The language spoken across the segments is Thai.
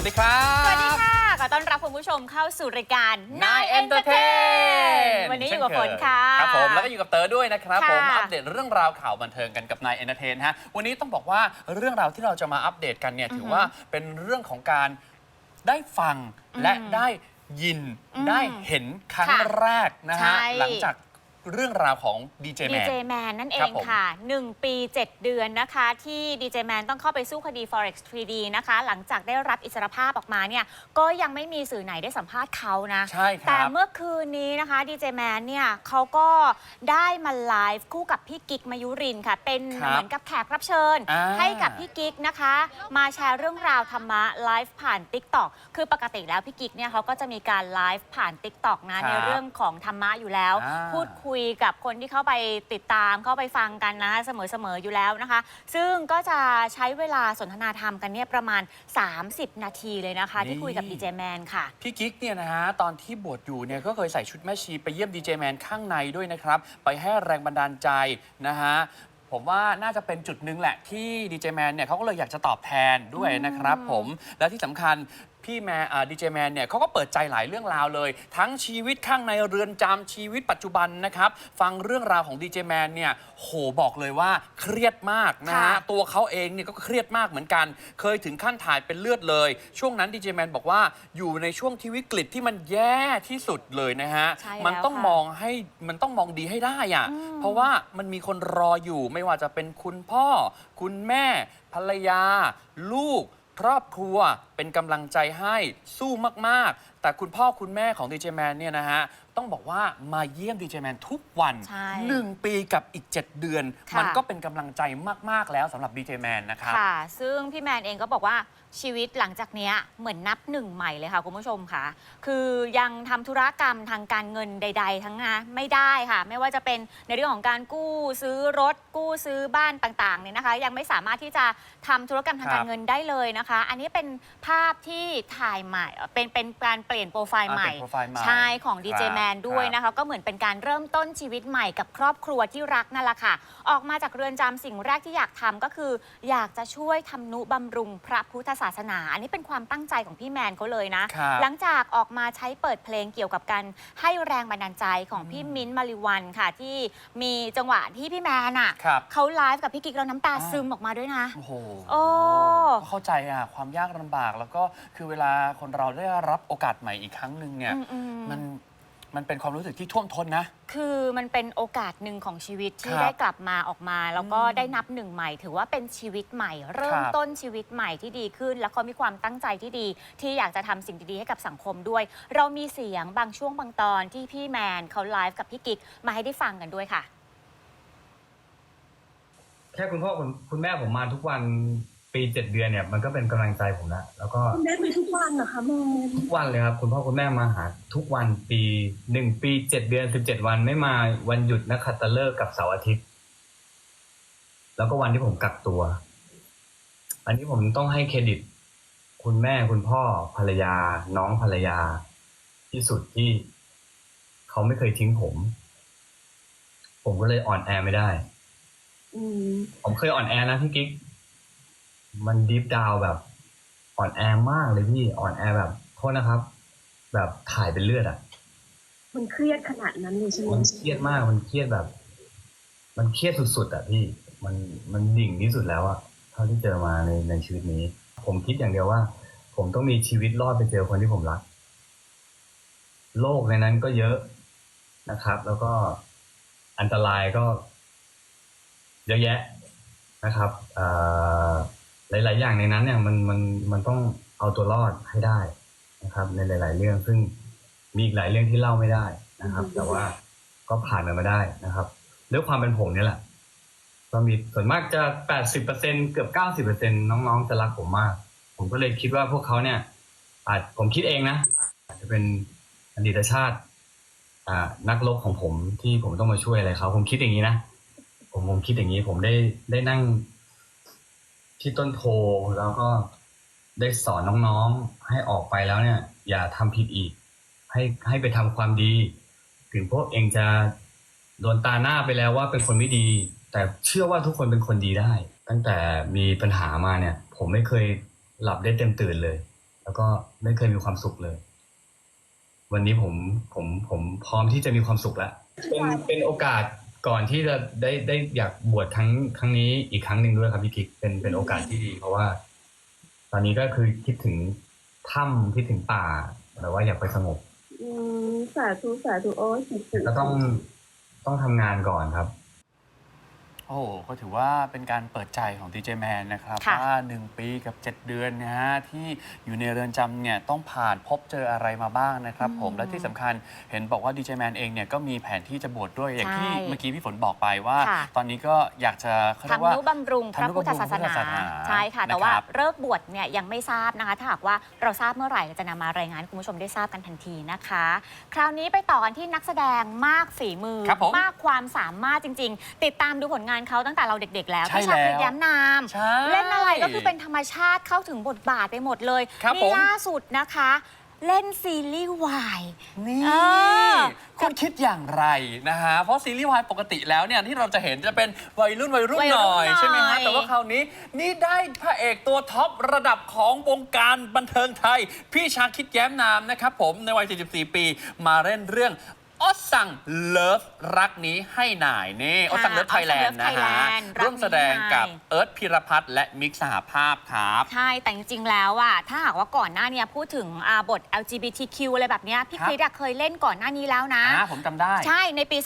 วัสดีครับ สวัสดีค่ะ ขอต้อนรับคุณผู้ชมเข้าสู่รายการ Nine Entertain วันนี้อยู่กับฝนค่ะ ครับผม แล้วก็อยู่กับเต๋อด้วยนะครับค่ะผม อัปเดตเรื่องราวข่าวบันเทิงกันกับนายเอนเตอร์เทนฮะ วันนี้ต้องบอกว่าเรื่องราวที่เราจะมาอัปเดตกันเนี่ยถือว่าเป็นเรื่องของการได้ฟังและได้ยินอืมได้เห็นครั้งค่ะแรกนะฮะใช่หลังจาก เรื่องราวของดีเจแมดีน เจแมนนั่นเอครับงผมค่ะ 1 ปี 7 เดือนนะคะ ที่ดีเจแมนต้องเข้าไปสู้คดี Forex 3D นะคะ หลังจากได้รับอิสรภาพออกมาเนี่ย ก็ยังไม่มีสื่อไหนได้สัมภาษณ์เขานะ ใช่คแต่รับเมื่อคืนนี้นะคะดีเจแมนเนี่ยเขาก็ได้มาไลฟ์คู่กับพี่กิ๊กมายุรินทร์ค่ะ เป็นครับเหมือนกับแขกรับเชิญ อ่าให้กับพี่กิ๊กนะคะ มาแชร์เรื่องราวธรรมะไลฟ์ผ่าน t ิ k t o k คือปกติแล้วพี่กิ๊กเนี่ยเขาก็จะมีการไลฟ์ผ่าน t ิ k t o k นะในเรื่องของธรรมะอยู่แล้ว อ่า พูดคุยกับคนที่เข้าไปติดตามเข้าไปฟังกันนะเสมอๆอยู่แล้วนะคะ ซึ่งก็จะใช้เวลาสนทนาธรรมกันเนี่ยประมาณ 30 นาทีเลยนะคะ ที่คุยกับดีเจแมนค่ะ พี่กิ๊กเนี่ยนะฮะตอนที่บวชอยู่เนี่ยก็เคยใส่ชุดแม่ชีไปเยี่ยมดีเจแมนข้างในด้วยนะครับ ไปให้แรงบันดาลใจนะฮะผมว่าน่าจะเป็นจุดหนึ่งแหละที่ดีเจแมนเนี่ยเขาก็เลยอยากจะตอบแทนด้วยนะครับผมและที่สำคัญ พี่แมนดีเจแมนเนี่ยเขาก็เปิดใจหลายเรื่องราวเลย ทั้งชีวิตข้างในเรือนจำชีวิตปัจจุบันนะครับ ฟังเรื่องราวของดีเจแมนเนี่ยโหบอกเลยว่าเครียดมากนะฮะ ค่ะ ตัวเขาเองเนี่ยก็เครียดมากเหมือนกัน เคยถึงขั้นถ่ายเป็นเลือดเลย ช่วงนั้นดีเจแมนบอกว่าอยู่ในช่วงที่วิกฤตที่มันแย่ที่สุดเลยนะฮะ ใช่แล้วมันต้องค่ะมองให้มันต้องมองดีให้ได้อะอืมเพราะว่ามันมีคนรออยู่ไม่ว่าจะเป็นคุณพ่อ คุณแม่ ภรรยา ลูก ครอบครัวเป็นกำลังใจให้สู้มาก แต่คุณพ่อคุณแม่ของดีเจแมนเนี่ยนะฮะ ต้องบอกว่ามาเยี่ยมดีเจแมนทุกวัน ใช่หนึ่งปีกับอีก 7 เดือน ค่ะ มันก็เป็นกำลังใจมาก ๆ แล้วสำหรับดีเจแมนนะครับ ค่ะ ซึ่งพี่แมนเองก็บอกว่าชีวิตหลังจากเนี้ยเหมือนนับหนึ่งใหม่เลยค่ะ คุณผู้ชมค่ะ คือยังทำธุรกรรมทางการเงินใด ๆ ทั้งนั้นไม่ได้ค่ะ ไม่ว่าจะเป็นในเรื่องของการกู้ซื้อรถ กู้ซื้อบ้านต่างๆเนี่ยนะคะ ยังไม่สามารถที่จะทำธุรกรรมทางการครับเงินได้เลยนะคะ อันนี้เป็นภาพที่ถ่ายใหม่เอ่อเป็นเป็นการเปลี่ยนโปรไฟล์ใหม่อ่าเป็นโปรไฟล์ใหม่ใช่ของดีเจครับแมนด้วยครับ นะคะ ก็เหมือนเป็นการเริ่มต้นชีวิตใหม่กับครอบครัวที่รักนั่นแหละค่ะ ออกมาจากเรือนจำสิ่งแรกที่อยากทำก็คือ อยากจะช่วยทำนุบำรุงพระพุทธศาสนา อันนี้เป็นความตั้งใจของพี่แมนเขาเลยนะ ครับ หลังจากออกมาใช้เปิดเพลงเกี่ยวกับการให้แรงบันดาลใจของพี่มิ้นท์มาริวันค่ะ ที่มีจังหวะที่พี่แมนอะครับเขาไลฟ์กับพี่กิ๊กแล้วน้ำตาอ่า ซึมออกมาด้วยนะ โอ้โหโอ้ก็เข้าใจอะความยากลำบากแล้วก็คือเวลาคนเราได้รับโอกาสใหม่อีกครั้งหนึ่งเนี่ย อืมอืม มัน มันเป็นความรู้สึกที่ท่วมท้นนะ คือมันเป็นโอกาสหนึ่งของชีวิตที่ครับได้กลับมาออกมา แล้วก็อืมได้นับหนึ่งใหม่ ถือว่าเป็นชีวิตใหม่ เริ่มครับต้นชีวิตใหม่ที่ดีขึ้น แล้วเขามีความตั้งใจที่ดี ที่อยากจะทำสิ่งดีๆให้กับสังคมด้วย เรามีเสียงบางช่วงบางตอนที่พี่แมนเขาไลฟ์กับพี่กิ๊กมาให้ได้ฟังกันด้วยค่ะ แค่คุณพ่อคุณคุณแม่ผมมาทุกวัน ปีเจ็ดเดือนเนี่ยมันก็เป็นกำลังใจผมแล้วแล้วก็คุณแม่ไปทุกวันเหรอคะแม่ทุกวันเลยครับ คุณพ่อคุณแม่มาหาทุกวันปีหนึ่งปีเจ็ดเดือนสิบเจ็ดวันไม่มาวันหยุดนักขัตฤกษ์กับเสาร์อาทิตย์ แล้วก็วันที่ผมกักตัว อันนี้ผมต้องให้เครดิต คุณแม่คุณพ่อภรรยา น้องภรรยา ที่สุดที่เขาไม่เคยทิ้งผม ผมก็เลยอ่อนแอไม่ได้อืมผมเคยอ่อนแอนะพี่กิ๊ก มันดีฟดาวแบบอ่อนแอมากเลยพี่อ่อนแอแบบโทษนะครับ แบบถ่ายเป็นเลือดอะมันเครียดขนาดนั้นเลยใช่ไหมมันเครียดมากมันเครียดแบบ มันเครียดสุดๆอะพี่มันมันดิ่งที่สุดแล้วอะเท่าที่เจอมาในในชีวิตนี้ ผมคิดอย่างเดียวว่า ผมต้องมีชีวิตรอดไปเจอคนที่ผมรัก โลกในนั้นก็เยอะนะครับ แล้วก็อันตรายก็เยอะแยะนะครับเอ่อ หลาย ๆ อย่างในนั้นเนี่ยมันมันมันต้องเอาตัวรอดให้ได้นะครับ ในหลาย ๆ เรื่องซึ่งมีอีกหลายเรื่องที่เล่าไม่ได้นะครับ แต่ว่าก็ผ่านมันมาได้นะครับด้วยความเป็นผมเนี่ยแหละก็มีส่วนมากจะแปดสิบเปอร์เซ็นเกือบเก้าสิบเปอร์เซ็นน้องๆจะรักผมมาก ผมก็เลยคิดว่าพวกเขาเนี่ย อาจผมคิดเองนะอาจจะเป็นอดีตชาติ อ่า นักรบของผมที่ผมต้องมาช่วยอะไรเขาผมคิดอย่างนี้นะผมผมคิดอย่างนี้ผมได้ได้นั่ง ที่ต้นโพแล้วก็ได้สอนน้องๆให้ออกไปแล้วเนี่ย อย่าทำผิดอีก ให้ให้ไปทำความดี ถึงพวกเองจะโดนตาหน้าไปแล้วว่าเป็นคนไม่ดี แต่เชื่อว่าทุกคนเป็นคนดีได้ ตั้งแต่มีปัญหามาเนี่ย ผมไม่เคยหลับได้เต็มตื่นเลย แล้วก็ไม่เคยมีความสุขเลย วันนี้ผมผมผมพร้อมที่จะมีความสุขแล้วเป็นเป็นโอกาส ก่อนที่จะได้ได้อยากบวชครั้งครั้งนี้อีกครั้งหนึ่งด้วยครับพี่คิกเป็นเป็นโอกาสที่ดีเพราะว่า ตอนนี้ก็คือคิดถึงถ้ำคิดถึงป่าแต่ว่าอยากไปสงบอืมสาธุสาธุโอ้ยคิดถึงก็ต้องต้องทำงานก่อนครับ โอ้โหก็ถือว่าเป็นการเปิดใจของดีเจแมนนะครับค่ะว่า1ปีกับ 7 เดือนนะฮะที่อยู่ในเรือนจำเนี่ยต้องผ่านพบเจออะไรมาบ้างนะครับผม อืมและที่สำคัญเห็นบอกว่าดีเจแมนเองเนี่ยก็มีแผนที่จะบวชด้วยอย่างที่ใช่เมื่อกี้พี่ฝนบอกไปว่า ค่ะ ตอนนี้ก็อยากจะเขาเรียกทำว่านุบำรุงพระพุทธศาสทำนุบำรุงพระพุทธนาศาสนาใช่ค่ะ แต่ว่านะครับ เลิกบวชเนี่ยยังไม่ทราบนะคะ ถ้าหากว่าเราทราบเมื่อไหร่เราจะนำมารายงานให้คุณผู้ชมได้ทราบกันทันทีนะคะ คราวนี้ไปต่อกันที่นักแสดงมากฝีมือ ครับผม มากความสามารถจริง ๆ ติดตามดูผลงานเขาตั้งแต่เราเด็กๆแล้วใช่พี่ชาคริตแล้ว ย้ำนาม ใช่ เล่นอะไรก็คือเป็นธรรมชาติเข้าถึงบทบาทไปหมดเลยครับนี่ผม ล่าสุดนะคะ เล่นซีรีส์วาย นี่เออ คุณคิดอย่างไรนะฮะ เพราะซีรีส์วายปกติแล้วเนี่ยที่เราจะเห็นจะเป็นวัยรุ่นวัยรุ่นวัยหรุ่นน่อยหน่อยใช่ไหมฮะ แต่ว่าคราวนี้นี่ได้พระเอกตัวท็อประดับของวงการบันเทิงไทย พี่ชาคิดแย้มนามนะครับผมในวัย44ปีมาเล่นเรื่อง ออสสั่งเลิฟรักนี้ให้หน่ายนี่ออสสั่งเลิฟไทยแลนด์นะฮะ Thailand รักนี้ให้หน่ายร่วมแสดงกับเอิร์ธพิรพัฒน์และมิกซ์สหภาพครับใช่แต่จริงๆแล้วอะถ้าหากว่าก่อนหน้าเนี้พูดถึงอ่าบท LGBTQ อะไรแบบเนี้ยพี่ครับคริสอะเคยเล่นก่อนหน้านี้แล้วนะอ่าผมจำได้ ใช่ในปี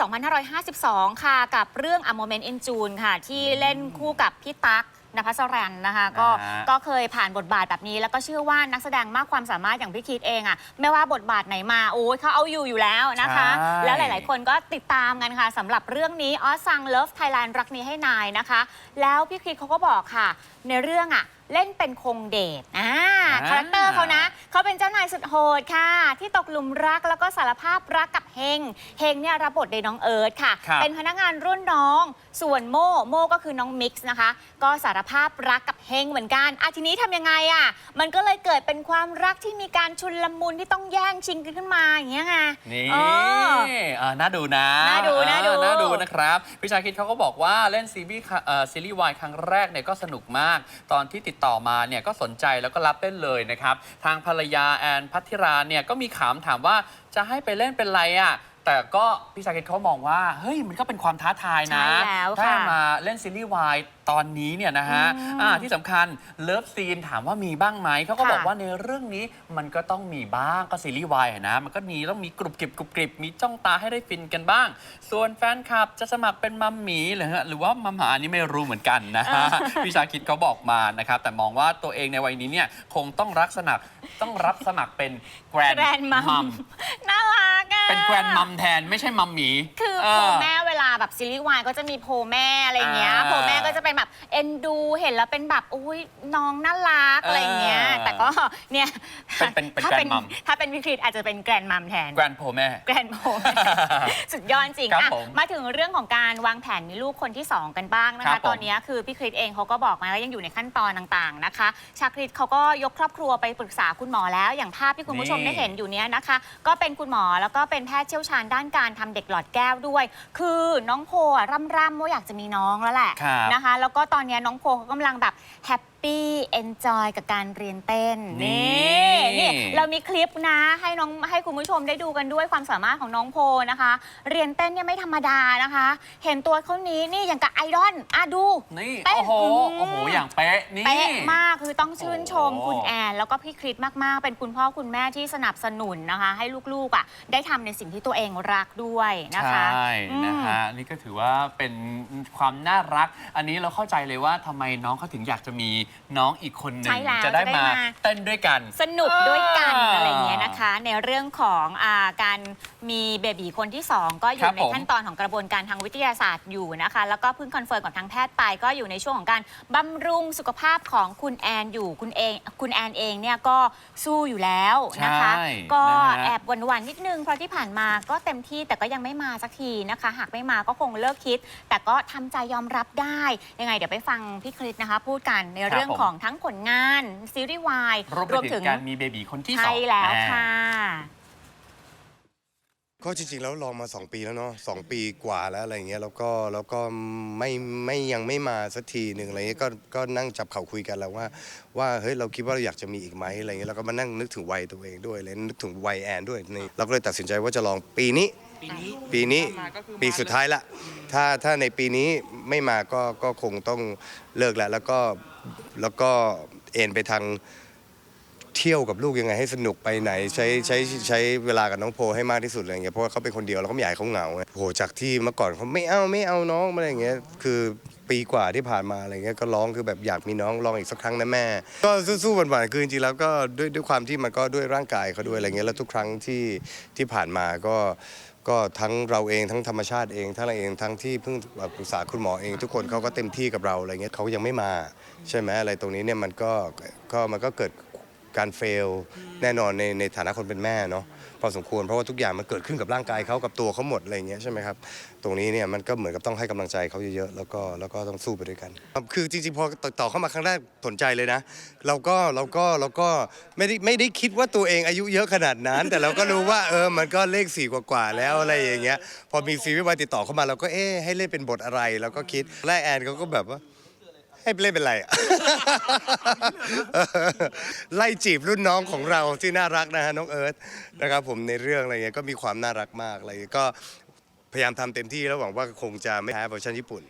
2552 ค่ะ กับเรื่อง A Moment in June ค่ะ ที่เล่นคู่กับพี่ตั๊ก นภัสรันนะคะก็อ่าฮะ ก็เคยผ่านบทบาทแบบนี้ แล้วก็เชื่อว่านักแสดงมากความสามารถอย่างพี่คิดเองอะไม่ว่าบทบาทไหนมาโอ้ยเขาเอาอยู่อยู่แล้วนะคะ ใช่แล้วหลาย ๆ คนก็ติดตามกันค่ะสำหรับเรื่องนี้ออซังเลิฟไทยแลนด์รักนี้ให้นายนะคะ แล้วพี่คริสเขาก็บอกค่ะ ในเรื่องอะเล่นเป็นคงเดชอ่าอ่า คาแรคเตอร์เขานะ เขาเป็นเจ้านายสุดโหดค่ะ ที่ตกหลุมรักแล้วก็สารภาพรักกับเฮงเฮงเนี่ยรับบทโดยน้องเอิร์ธค่ะ ครับ เป็นพนักงานรุ่นน้อง ส่วนโมโมก็คือน้องมิกซ์นะคะ ก็สารภาพรักกับเฮงเหมือนกันอะทีนี้ทำยังไงอะ มันก็เลยเกิดเป็นความรักที่มีการชุนลมุนที่ต้องแย่งชิงกันขึ้นมาอย่างเงี้ยไงนี่เอออ่าน่าดูนะน่าดูน่าดู เออน่าดูนะครับ พี่ชาคิดเขาก็บอกว่าเล่นซีรีส์ค่ะเอ่อซีรีส์วายครั้งแรกเนี่ยก็สนุกมาก ตอนที่ติดต่อมาเนี่ยก็สนใจแล้วก็รับเล่นเลยนะครับ ทางภรรยาแอนพัทธิราเนี่ยก็มีถามถามว่าจะให้ไปเล่นเป็นไรอะ แต่ก็พี่ชาคิดเขามองว่า เฮ้ยมันก็เป็นความท้าทายนะ ใช่แล้วถ้าค่ะมาเล่นซีรีส์วายตอนนี้เนี่ยนะฮะอืมอ่าที่สำคัญเลิฟซีนถามว่ามีบ้างไหมเขาก็ค่ะ บอกว่าในเรื่องนี้มันก็ต้องมีบ้างก็ซีรีส์วายอะนะ มันก็มีต้องมีกรุบกริบกรุบกริบมีจ้องตาให้ได้ฟินกันบ้าง ส่วนแฟนคลับจะสมัครเป็นมัมหมีหรือฮะหรือว่ามัมหมาอันนี้ไม่รู้เหมือนกันนะฮะพี่ชาคิดเขาบอกมานะครับแต่มองว่าตัวเองในวัยนี้เนี่ยคงต้องรักสมัครต้องรับสมัครเป็นแกรนแกรนมัมน่ารักอะ เป็นแกรนมัมแทนไม่ใช่มัมหมีคือเโพแม่เวลาแบบซีรีส์วายก็จะมีโพแม่อะไรเงี้ยอ่าโพแม่ก็จะเป็นแบบเอ็นดูเห็นแล้วเป็นแบบอุ้ยน้องน่ารักอะไรเงี้ยเออแต่ก็เนี่ยเป็นเป็นเป็นถ้าเป็น grandmom ถ้าเป็นวิกฤตอาจจะเป็นแกรนมัมแทนแกรนโพแม่แกรนโพสุดยอดจริงครับอะผมมาถึงเรื่องของการวางแผนมีลูกคนที่ 2 กันบ้างนะครัคะบผมตอนนี้คือพี่คริสเองเขาก็บอกมาว่ายังอยู่ในขั้นตอนต่างๆนะคะ ชาคริสเขาก็ยกครอบครัวไปปรึกษาคุณหมอแล้ว อย่างภาพที่คุณผู้ชมนี่ได้เห็นอยู่เนี้ยนะคะ ก็เป็นคุณหมอแล้วก็เป็นแพทย์เชี่ยวชาญด้านการทำเด็กหลอดแก้วด้วย คือน้องโพอะร่ำๆว่าอยากจะมีน้องแล้วแหละครับ นะคะ แล้วก็ตอนนี้น้องโพเขากำลังแบบแฮป ปี้เอนจอยกับการเรียนเต้นนี่นี่ นี่เรามีคลิปนะให้น้องให้คุณผู้ชมได้ดูกันด้วยความสามารถของน้องโพนะคะ เรียนเต้นเนี่ยไม่ธรรมดานะคะ เห็นตัวเขานี้นี่อย่างกับไอดอลอะดู นี่ เป๊ะโอ้โห อืม โอ้โห อย่างเป๊ะ นี่ เป๊ะมากคือต้องชื่นชมโอ้คุณแอน แล้วก็พี่คริสมาก ๆ เป็นคุณพ่อคุณแม่ที่สนับสนุนนะคะ ให้ลูกๆอะได้ทำในสิ่งที่ตัวเองรักด้วยนะคะใช่ อืม นะฮะ นี่ก็ถือว่าเป็นความน่ารัก อันนี้เราเข้าใจเลยว่าทำไมน้องเขาถึงอยากจะมีน้องอีกคนหนึ่ใช่งแล้วจะได้จะได้มา มา เต้นด้วยกัน สนุกด้วยกันอ่าอะไรอย่างเงี้ยนะคะ ในเรื่องของอาการมีเบบีคนที่ 2 ก็อครัยู่บในผมขั้นตอนของกระบวนการทางวิทยาศาสตร์อยู่นะคะ แล้วก็เพิ่งคอนเฟิร์มกับทางแพทย์ไปก็อยู่ในช่วงของการบำรุงสุขภาพของคุณแอนอยู่คุณเองคุณแอนเองเนี่ยก็สู้อยู่แล้วนะคะ ใช่ก็นะฮะ แอบหวันๆนิดนึงเพราะที่ผ่านมาก็เต็มที่แต่ก็ยังไม่มาสักทีนะคะ หากไม่มาก็คงเลิกคิด แต่ก็ทำใจยอมรับได้ยังไงเดี๋ยวไปฟังพี่คริสนะคะ พูดกันในเรื่องครับผมของทั้งผลงานซีรีส์วายรวมไปถึงการมีเบบีคนที่สองใช่แล้วอ่าค่ะก็จริงๆแล้วลองมา 2 ปีแล้วเนาะสองปีกว่าแล้วอะไรอย่างเงี้ยแล้วก็แล้วก็ไม่ไม่ยังไม่มาสักทีหนึ่งอะไรเงี้ยก็ก็นั่งจับเข่าคุยกันแล้วว่า ว่าเฮ้ยเราคิดว่าเราอยากจะมีอีกไหมอะไรเงี้ยแล้วก็มานั่งนึกถึงวัยตัวเองด้วยเลยนึกถึงวัยแอนด้วยนี่เราก็เลยตัดสินใจว่าจะลองปีนี้ ปีนี้ปีนี้มาก็คือมาปีสุดท้ายละถ้าถ้าในปีนี้ไม่มาก็ก็คงต้องเลิกแล้วแล้วก็ แล้วก็เอ็นไปทางเที่ยวกับลูกยังไงให้สนุกไปไหน ใช้ใช้ใช้เวลากับน้องโพให้มากที่สุดอะไรเงี้ยเพราะว่าเขาเป็นคนเดียวเราก็ไม่อยากให้เขาเหงาไงโหจากที่เมื่อก่อนเขาไม่เอาไม่เอาน้องอะไรเงี้ยคือ ปีกว่าที่ผ่านมาอะไรเงี้ยก็ร้องคือแบบอยากมีน้องลองอีกสักครั้งนะแม่ ก็สู้ๆหวานๆคือจริงๆแล้วก็ด้วยด้วยความที่มันก็ด้วยร่างกายเขาด้วยอะไรเงี้ยแล้วทุกครั้งที่ที่ผ่านมาก็ก็ทั้งเราเองทั้งธรรมชาติเองทั้งเราเองทั้งที่เพิ่งปรึกษาคุณหมอเอง ทุกคนเขาก็เต็มที่กับเราอะไรเงี้ยเขายังไม่มาใช่ไหมอะไรตรงนี้เนี่ยมันก็ก็มันก็เกิดการเฟลแน่นอนในในฐานะคนเป็นแม่เนาะ พอสมควรเพราะว่าทุกอย่างมันเกิดขึ้นกับร่างกายเขากับตัวเขาหมดอะไรเงี้ยใช่ไหมครับตรงนี้เนี่ยมันก็เหมือนกับต้องให้กำลังใจเขาเยอะๆแล้วก็แล้วก็ต้องสู้ไปด้วยกันครับคือจริงๆพอต่อเข้ามาครั้งแรกสนใจเลยนะ เราก็เราก็เราก็ไม่ได้ไม่ได้คิดว่าตัวเองอายุเยอะขนาดนั้น แต่เราก็รู้ว่าเออมันก็เลขสี่กว่าๆแล้วอะไรอย่างเงี้ยพอมีซีรีส์วายติดต่อเข้ามาเราก็เอ๊ะให้เล่นเป็นบทอะไรเราก็คิดแรกแอนเขาก็แบบว่า ให้เล่นเป็นไรอะ ไล่จีบรุ่นน้องของเราที่น่ารักนะฮะน้องเอิร์ธนะครับผมในเรื่องอะไรเงี้ยก็มีความน่ารักมากอะไรเงี้ยก็พยายามทำเต็มที่แล้วหวังว่าคงจะไม่แพ้เวอร์ชันญี่ปุ่น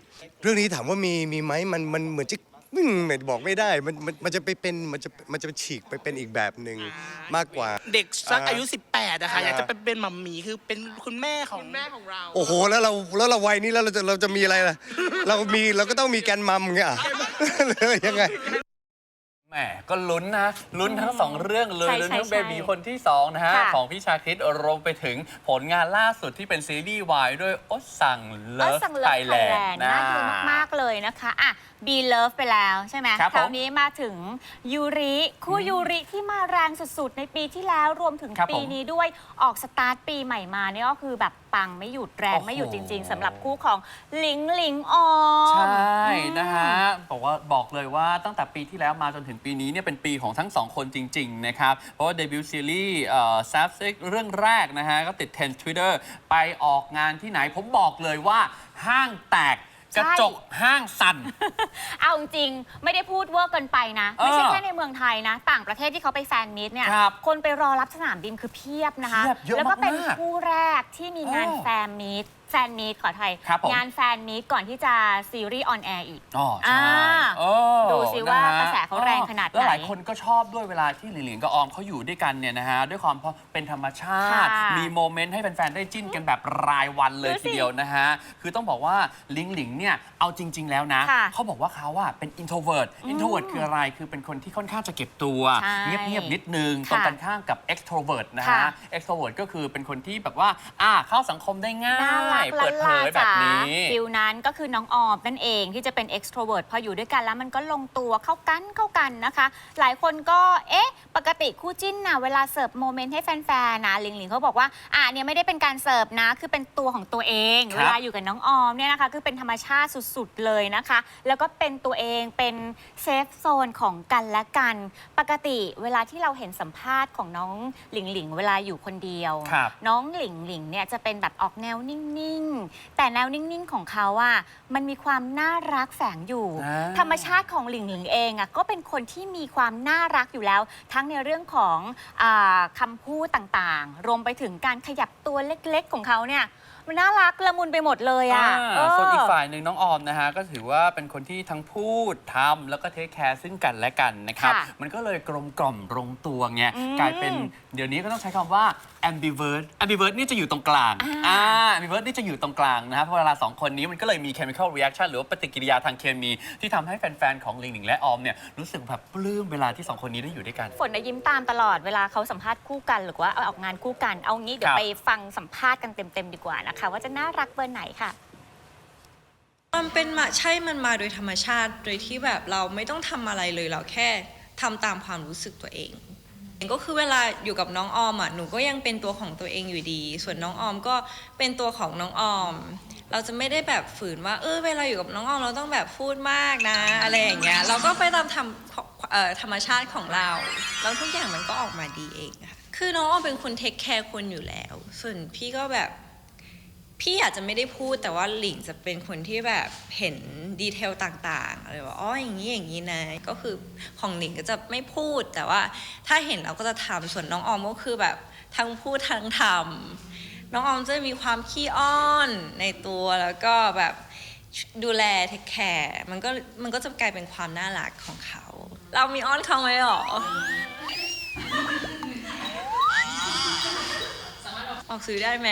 เรื่องนี้ถามว่ามีมีไหมมันมันเหมือนจะ อืมไม่บอกไม่ได้มันมันมันจะไปเป็นมันจะมันจะฉีกไปเป็นอีกแบบหนึ่งมากกว่า เด็กสักอ่าอายุ 18นะคะอ่าอยากจะเป็นเป็นหมัมหมีคือเป็นคุณแม่ของแม่ของเรา โอ้โห แล้วเราแล้วเราวัยนี้แล้วเราจะเราจะมีอะไรล่ะ เรามีเราก็ต้องมีแกนมัมเงี้ยเลยยังไง แหมก็ลุ้นนะลุ้นทั้งสองเรื่องเลยใช่ลุ้นทั้งใช่เบบีคนที่2นะฮะค่ะ ของพี่ชาคริตรวมไปถึงผลงานล่าสุดที่เป็นซีรีส์วายด้วยโอดสั่งเลิเออฟสั่งเลิไทฟยไทแลยแลนนด์ด์นะ น่าดูมาก ๆ เลยนะคะอะบีเลิฟไปแล้วใช่ไหมครับผมคราวนี้มาถึงยูริคู่ยูริที่มาแรงสุด ๆ ในปีที่แล้วรวมถึงครับผมปีนี้ด้วยออกสตาร์ทปีใหม่มาเนี่ยก็คือแบบ ปังไม่หยุดแรงโอ้โหไม่หยุดจริง ๆสำหรับคู่ของหลิงหลิงออม ใช่อืมนะฮะบอกว่าบอกเลยว่าตั้งแต่ปีที่แล้วมาจนถึงปีนี้เนี่ยเป็นปีของทั้งสองคนจริง ๆ นะครับ เพราะว่าเดบิวต์ซีรีส์เอ่อซับซิกเรื่องแรกนะฮะ ก็ติดเทรนด์ Twitter ไปออกงานที่ไหนผมบอกเลยว่าห้างแตก กระจกห้างสั่น เอาจริงๆไม่ได้พูดเวอร์เกินไปนะไม่ใช่เออแค่ในเมืองไทยนะ ต่างประเทศที่เขาไปแฟนมิตเนี่ยครับคนไปรอรับสนามบินคือเพียบนะคะ เพียบเยอะแล้วก็เป็นมากๆคู่แรกที่มีงานเออ แฟนมิต แฟนมิตขอไทย ครับผม งานแฟนมิตก่อนที่จะซีรีส์ออนแอร์อีก อ๋อใช่อ่าเออดูสิว่านะฮกระแสเขาแรงขนาดไหนแล้วหลายคนก็ชอบด้วยเวลาที่หลิงหลิงกับออมเขาอยู่ด้วยกันเนี่ยนะฮะด้วยความเป็นธรรมชาติ ค่ะมีโมเมนต์ให้แฟนๆได้จิ้นกันแบบรายวันเลยดูสิทีเดียวนะฮะ คือต้องบอกว่าหลิงหลิงเนี่ยเอาจริง ๆ แล้วนะ ค่ะเขาบอกว่าเขาอะเป็น introvert introvert คืออะไรคือเป็นคนที่ค่อนข้างจะเก็บตัว ใช่เงียบๆนิดนึงค่ะตรงกันข้ามกับ extrovert นะค่ะฮะ extrovert ก็คือเป็นคนที่แบบว่าอ่าเข้าสังคมได้ง่าน่ารัยกเปิดเผยแบบนี้ฟิลนั้นก็คือน้องออมนั่นเองที่จะเป็น extrovert พออยู่ด้วยกันแล้วมันก็ลงตัวเข้ากันเข้ากันนะคะ หลายคนก็เอ๊ะ ปกติคู่จิ้นนะเวลาเสิร์ฟโมเมนต์ให้แฟนๆนะหลิงหลิงเขาบอกว่าอะเนี่ยไม่ได้เป็นการเสิร์ฟนะ คือเป็นตัวของตัวเองครับเวลาอยู่กับน้องออมเนี่ยนะคะ คือเป็นธรรมชาติสุดๆเลยนะคะ แล้วก็เป็นตัวเองเป็นเซฟโซนของกันและกัน ปกติเวลาที่เราเห็นสัมภาษณ์ของน้องหลิงหลิงเวลาอยู่คนเดียวครับน้องหลิงหลิงเนี่ยจะเป็นแบบออกแนวนิ่งๆแต่แนวนิ่ง ๆ ของเขาอะมันมีความน่ารักแฝงอยู่ อ่า ธรรมชาติของหลิงหลิงเองอะก็เป็นคนที่มีความน่ารักอยู่แล้ว ทั้งในเรื่องของอาคำพูดต่างๆ รวมไปถึงการขยับตัวเล็กๆของเขาเนี่ยมันน่ารักละมุนไปหมดเลยอะอ่าเออ ส่วนอีกฝ่ายหนึ่งน้องออมนะฮะ ก็ถือว่าเป็นคนที่ทั้งพูดทำแล้วก็เทคแคร์ซึ่งกันและกันนะครับ ค่ะมันก็เลยกลมกล่อมลงตัวไง อืมกลายเป็นเดี๋ยวนี้ก็ต้องใช้คำว่า ambivert ambivert นี่จะอยู่ตรงกลางอ่าอ่า ambivert นี่จะอยู่ตรงกลางนะครับเพราะเวลาสองคนนี้มันก็เลยมี chemical reaction หรือว่าปฏิกิริยาทางเคมี ที่ทำให้แฟน ๆ ของลิงหนิงและออมเนี่ยรู้สึกแบบปลื้มเวลาที่สองคนนี้ได้อยู่ด้วยกัน ฝนน่ะยิ้มตามตลอดเวลาเขาสัมภาษณ์คู่กัน หรือว่าเอาออกงานคู่กัน เอางี้เดี๋ยครัวบไปฟังสัมภาษณ์กันเต็มๆดีกว่านะคะ ว่าจะน่ารักเบอร์ไหนค่ะ มันเป็นมาใช่ มันมาโดยธรรมชาติ โดยที่แบบเราไม่ต้องทำอะไรเลยเราแค่ทำตามความรู้สึกตัวเอง ก็คือเวลาอยู่กับน้องออมอะหนูก็ยังเป็นตัวของตัวเองอยู่ดี ส่วนน้องออมก็เป็นตัวของน้องออม เราจะไม่ได้แบบฝืนว่า เออเวลาอยู่กับน้องออมเราต้องแบบพูดมากนะ อะไรอย่างเงี้ยเราก็ไปตามธรรมธรรมชาติของเรา แล้วทุกอย่างมันก็ออกมาดีเองค่ะคือน้องออมเป็นคนเทคแคร์คนอยู่แล้ว ส่วนพี่ก็แบบ พี่อาจจะไม่ได้พูดแต่ว่าหลิงจะเป็นคนที่แบบเห็นดีเทลต่างๆอะไรว่าอ๋ออย่างนี้อย่างนี้นะก็คือของหลิงก็จะไม่พูด แต่ว่าถ้าเห็นเราก็จะทำส่วนน้องออมก็คือแบบทั้งพูดทั้งทำน้องออมจะมีความขี้อ้อนในตัวแล้วก็แบบดูแลเทคแคร์มันก็มันก็จะกลายเป็นความน่ารักของเขา เรามีอ้อนเขาไหมหรอออกซื้อได้ไหม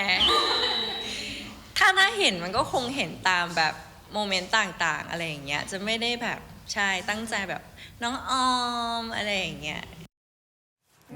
ถ้าน่าเห็นมันก็คงเห็นตามแบบโมเมนต์ต่างๆ อะไรอย่างเงี้ย จะไม่ได้แบบใช่ตั้งใจแบบน้องออมอะไรอย่างเงี้ย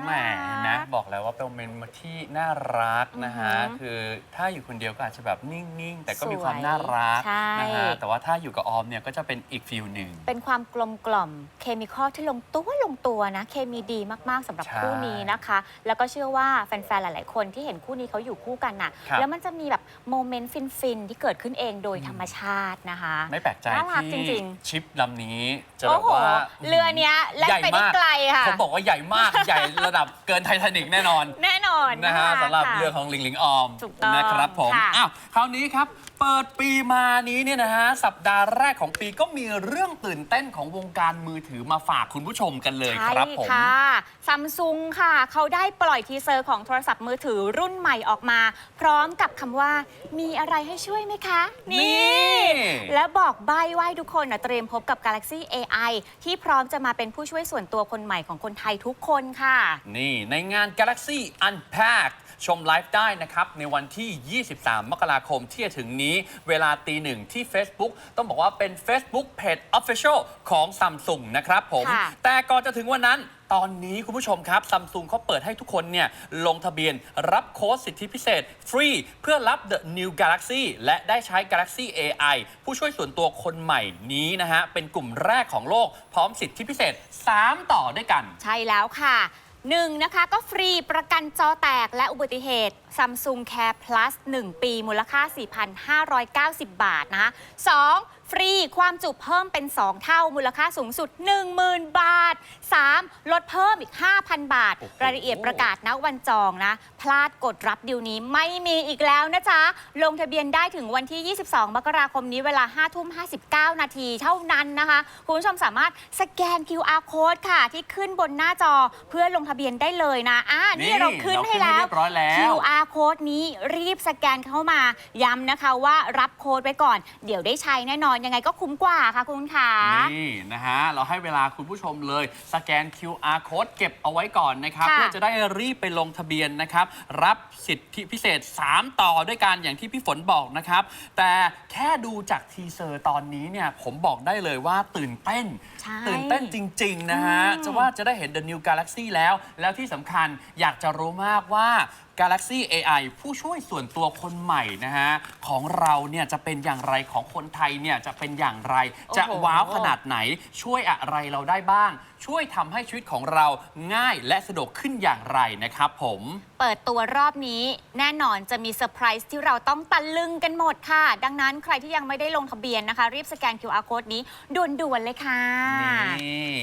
แหมเห็นไหมบอกแล้วว่าเป็นโมเมนต์ที่น่ารักนะฮะ อือหือคือถ้าอยู่คนเดียวก็อาจจะแบบนิ่ง ๆ แต่ก็มีสวยความน่ารักใช่ นะฮะแต่ว่าถ้าอยู่กับออมเนี่ยก็จะเป็นอีกฟิลหนึ่ง เป็นความกลมกล่อมเคมีคอลที่ลงตัวลงตัวนะ เคมีดีมาก ๆสำหรับใช่คู่นี้นะคะ แล้วก็เชื่อว่าแฟน ๆ หลาย ๆ คนที่เห็นคู่นี้เขาอยู่คู่กันน่ะ ครับ แล้วมันจะมีแบบโมเมนต์ฟิน ๆ ที่เกิดขึ้นเองโดยธรรมชาตินะคะ ไม่แปลกใจน่ารักที่จริงชิปลำนี้จะแบโอ้บโหว่าเรือเนี้ยแล่นไปได้ไกลค่ะผมบอกว่าใหญ่มาก ใหญ่ระดับเกินไททานิกแน่นอนแน่นอนนะฮะคสำหรับค่ะเรื่องของลิงลิงออมถูกต้องนะครับผมค่ะ อ้าวคราวนี้ครับเปิดปีมานี้เนี่ยนะฮะสัปดาห์แรกของปีก็มีเรื่องตื่นเต้นของวงการมือถือมาฝากคุณผู้ชมกันเลยใช่ครับผมค่ะซัมซุงค่ะ เขาได้ปล่อยทีเซอร์ของโทรศัพท์มือถือรุ่นใหม่ออกมา พร้อมกับคำว่า มีอะไรให้ช่วยไหมคะ นี่ และบอกใบ้ว่าให้ทุกคนนะเตรียมพบกับ Galaxy AI ที่พร้อมจะมาเป็นผู้ช่วยส่วนตัวคนใหม่ของคนไทยทุกคนค่ะ นี่ในงาน Galaxy Unpack ชมไลฟ์ได้นะครับ ในวันที่ 23 มกราคมที่จะถึงนี้เวลาตีหนึ่งที่ Facebook ต้องบอกว่าเป็น Facebook Page Official ของ Samsung นะครับผม ค่ะ แต่ก่อนจะถึงวันนั้น ตอนนี้คุณผู้ชมครับซัมซุงเขาเปิดให้ทุกคนเนี่ยลงทะเบียนรับโค้ดสิทธิพิเศษ ฟรี เพื่อรับ The New Galaxy และได้ใช้ Galaxy AI ผู้ช่วยส่วนตัวคนใหม่นี้นะฮะ เป็นกลุ่มแรกของโลก พร้อมสิทธิพิเศษ 3 ต่อด้วยกัน ใช่แล้วค่ะหนึ่งนะคะก็ฟรีประกันจอแตกและอุบัติเหตุ Samsung Care Plus 1 ปี มูลค่า 4,590 บาทนะคะ 2. ฟรีความจุเพิ่มเป็น 2 เท่า มูลค่าสูงสุด 10,000 บาท 3. ลดเพิ่มอีก 5,000 บาทโอ้โหรายละเอียดประกาศณวันจองนะ พลาดกดรับดิวนี้ไม่มีอีกแล้วนะจ๊ะ ลงทะเบียนได้ถึงวันที่ 22 มกราคมนี้เวลา 5 ทุ่ม 59 นาทีเท่านั้นนะคะ คุณผู้ชมสามารถสแกน QR code ค่ะ ที่ขึ้นบนหน้าจอเพื่อลงทะเบียนได้เลยนะอ่านี่นี่เราขึ้นให้แล้วเราขึ้นให้เรียบร้อยแล้ว QR code นี้รีบสแกนเข้ามาย้ำนะคะว่ารับโค้ดไว้ก่อน เดี๋ยวได้ใช้แน่นอนยังไงก็คุ้มกว่าค่ะคุณค่ะ นี่นะฮะ เราให้เวลาคุณผู้ชมเลย สแกน QR code เก็บเอาไว้ก่อนนะครับ ค่ะเพื่อจะได้รีบไปลงทะเบียนนะครับ รับสิทธิพิเศษ 3 ต่อด้วยกันอย่างที่พี่ฝนบอกนะครับ แต่แค่ดูจากทีเซอร์ตอนนี้เนี่ย ผมบอกได้เลยว่าตื่นเต้น ใช่ตื่นเต้นจริง ๆ นะฮะ อืม จะว่าจะได้เห็น The New Galaxy แล้ว แล้วที่สำคัญอยากจะรู้มากว่า Galaxy AI ผู้ช่วยส่วนตัวคนใหม่นะฮะ ของเราเนี่ยจะเป็นอย่างไรของคนไทยเนี่ยจะเป็นอย่างไร จะโอ้โห ว้าวขนาดไหน ช่วยอะไรเราได้บ้าง ช่วยทำให้ชีวิตของเราง่ายและสะดวกขึ้นอย่างไรนะครับผม เปิดตัวรอบนี้แน่นอนจะมีเซอร์ไพรส์ที่เราต้องตะลึงกันหมดค่ะ ดังนั้นใครที่ยังไม่ได้ลงทะเบียนนะคะ รีบสแกน QR code นี้ด่วนๆเลยค่ะ นี่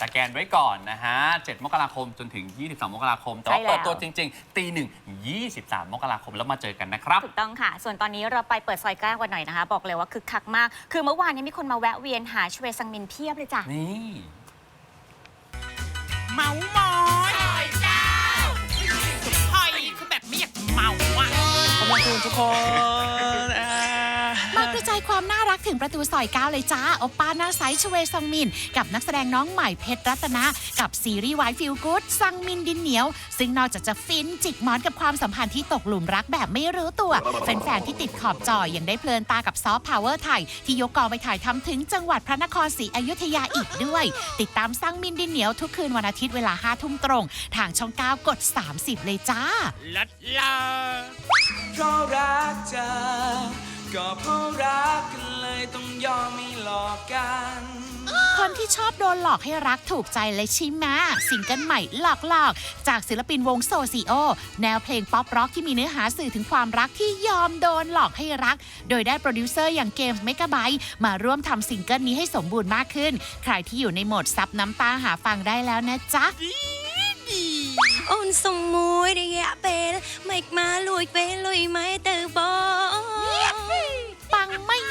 สแกนไว้ก่อนนะฮะ 7 มกราคมจนถึง 22 มกราคม แต่ว่าใช่แล้ว เปิดตัวจริง ๆ ตีหนึ่ง23 มกราคมแล้วมาเจอกันนะครับ ถูกต้องค่ะ ส่วนตอนนี้เราไปเปิดซอยเก้ากันหน่อยนะคะ บอกเลยว่าคึกคักมาก คือเมื่อวานนี้มีคนมาแวะเวียนหาชเวซังมินเพียบเลยจ้ะ นี่ เมามอยหอยคือแบบไม่อยากเมาอะขอบคุณทุกคน ความน่ารักถึงประตูซอยเก้าเลยจ้าโอป้าหน้าไซส์ชเวซังมิน กับนักแสดงน้องใหม่เพชรรัตนะ กับซีรีส์วายฟิลกู๊ดซังมินดินเหนียว ซึ่งนอกจากจะฟินจิกหมอนกับความสัมพันธ์ที่ตกหลุมรักแบบไม่รู้ตัว แฟนๆที่ติดขอบจอยังได้เพลินตากับซอฟต์พาวเวอร์ไทย ที่ยกกองไปถ่ายทำถึงจังหวัดพระนครศรีอยุธยาอีกด้วย ติดตามซังมินดินเหนียวทุกคืนวันอาทิตย์เวลาห้าทุ่มตรง ทางช่อง 9 กด 30 เลยจ้าลัดลาเพราะรักเธอ ก็เพราะรักกันเลยต้องยอมไม่หลอกกัน คนที่ชอบโดนหลอกให้รักถูกใจเลยใช่ไหมซิงเกิลใหม่หลอกหลอกๆจากศิลปินวงโซซีโอ แนวเพลงป๊อปร็อกที่มีเนื้อหาสื่อถึงความรักที่ยอมโดนหลอกให้รัก โดยได้โปรดิวเซอร์อย่างเกมส์เมกะไบต์มาร่วมทำซิงเกิลนี้ให้สมบูรณ์มากขึ้น ใครที่อยู่ในโหมดซับน้ำตาหาฟังได้แล้วนะจ๊ะดี ôn sông môi để gạ bê mạch má lùi bê lùi máy từ bó ปังไม่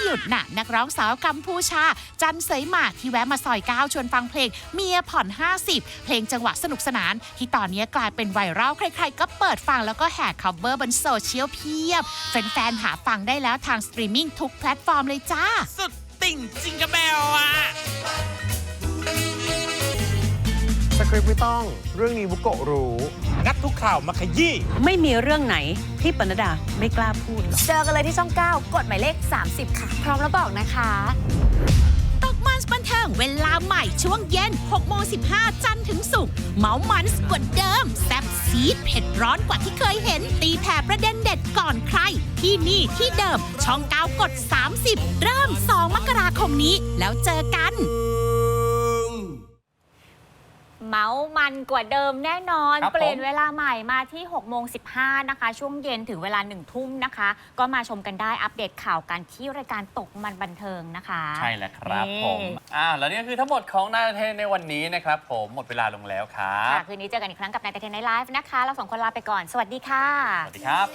หยุดน่ะนักร้องสาวกัมพูชา จันเสยหมาที่แวะมาซอยก้าวชวนฟังเพลงเมียผ่อน 50 เพลงจังหวะสนุกสนาน ที่ตอนนี้กลายเป็นไวรัลใครๆ ก็เปิดฟังแล้วก็แห่คัฟเวอร์บนโซเชียลเพียบ แฟนๆ หาฟังได้แล้วทางสตรีมมิ่งทุกแพลตฟอร์มเลยจ้า สุดติ่งจิงกะเบลอะสคริปต์ไม่ต้อง เรื่องนี้บุโกะรู้ งัดทุกข่าวมาขยี้ไม่มีเรื่องไหนที่ปนัดดาไม่กล้าพูดหรอกเจอกันเลยที่ช่อง 9 กดหมายเลข 30 ค่ะ พร้อมแล้วบอกนะคะ ตกมันบันเทิงเวลาใหม่ช่วงเย็น6โมง15 จันทร์ถึงศุกร์เมามันกว่าเดิม แซ่บซีดเผ็ดร้อนกว่าที่เคยเห็น ตีแผ่ประเด็นเด็ดก่อนใคร ที่นี่ที่เดิมช่อง 9 กด 30 เริ่ม 2 มกราคมนี้แล้วเจอกัน มาส์มันกว่าเดิมแน่นอน ครับผมเปลี่ยนเวลาใหม่มาที่6โมง15นะคะ ช่วงเย็นถึงเวลา1ทุ่มนะคะ ก็มาชมกันได้อัปเดตข่าวกันที่รายการตกมันบันเทิงนะคะ ใช่แล้วครับนี่ ผมอ่าแล้วนี่ก็คือทั้งหมดของนายเทนในวันนี้นะครับผมหมดเวลาลงแล้วครับค่ะคืนนี้เจอกันอีกครั้งกับนายแต่เทนในไลฟ์นะคะ เราสองคนลาไปก่อน สวัสดีค่ะ สวัสดีครับ